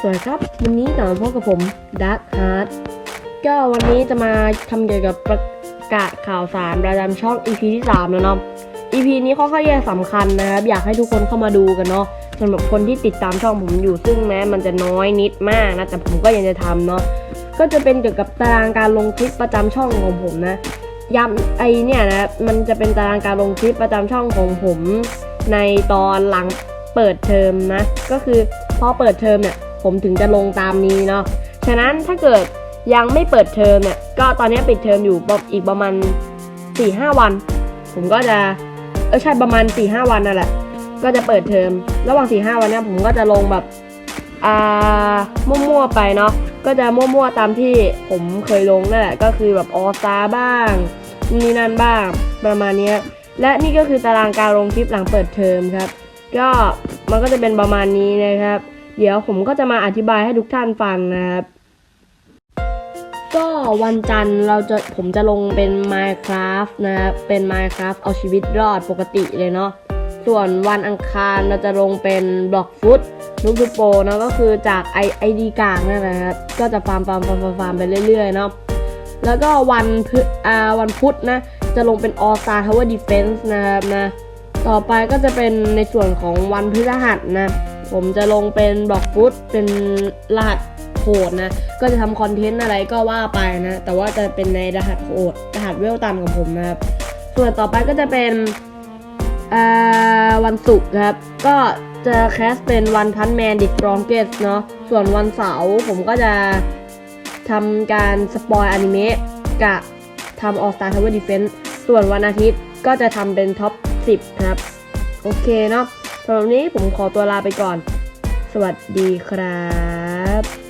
สวัสดีครับ วันนี้กลับมาพบกับผม Dark Heart ก็วันนี้จะมาทำเกี่ยวกับประกาศข่าวสารประจำช่อง EP ที่ 3 แล้วเนาะ EP นี้ค่อนข้างจะสำคัญนะครับ อยากให้ทุกคนเข้ามาดูกันเนาะสำหรับคนที่ติดตามช่องผมอยู่ซึ่งแม้มันจะน้อยนิดมากนะ แต่ผมก็ยังจะทำเนาะก็จะเป็นเกี่ยวกับตารางการลงคลิปประจำช่องของผมนะย้ำไอเนี่ยนะมันจะเป็นตารางการลงคลิปประจำช่องของผม ในตอนหลังเปิดเทอมนะ ก็คือพอเปิดเทอมเนี่ย ผมถึงจะลงตามนี้เนาะ ฉะนั้นถ้าเกิดยังไม่เปิดเทอมเนี่ย ก็ตอนนี้ปิดเทอมอยู่อีกประมาณ4 5วัน ผมก็จะ เออใช่ประมาณ4 5วันนั่นแหละ ก็จะเปิดเทอม ระหว่าง4 5วันเนี่ยผมก็จะลงแบบ อ่า มั่วๆไปเนาะ ก็จะมั่วๆตามที่ผมเคยลงนั่นแหละ ก็คือแบบออซาบ้าง นี่นั่นบ้าง ประมาณนี้ และนี่ก็คือตารางการลงคลิปหลังเปิดเทอมครับ ก็มันก็จะเป็นประมาณนี้นะครับ เดี๋ยวผมก็จะมาอธิบายให้ทุกท่านฟังนะครับ ก็วันจันทร์เราจะผมจะลงเป็น Minecraft นะครับเป็น Minecraft เอาชีวิตรอดปกติเลยเนาะส่วนวันอังคารเราจะลงเป็น Block Foot ลูกทูโปนะก็คือจากไอไอดีกลางนั่นแหละครับก็จะฟาร์มฟาร์มฟาร์มฟาร์มไปเรื่อยๆเนาะแล้วก็วันพฤอ่าวันพุธนะจะลงเป็น All Star Tower Defense นะครับนะ ต่อไปก็จะเป็นในส่วนของวันพฤหัสนะ ผมจะลงเป็นบล็อกฟุตเป็นรหัสโหดนะ ก็จะทำคอนเทนต์อะไรก็ว่าไปนะ แต่ว่าจะเป็นในรหัสโหดรหัสเวลตันของผมนะครับ ส่วนต่อไปก็จะเป็นอ่าวันศุกร์ครับ ก็จะแคสเป็นวันพันแมนดิสตรองเกสเนาะ ส่วนวันเสาร์ผมก็จะทำการสปอยอนิเมะกับทำ All Star Tower Defense ส่วนวันอาทิตย์ก็จะทำเป็นท็อป 10 ครับ โอเคเนาะ สำหรับนี้ผมขอตัวลาไปก่อน สวัสดีครับ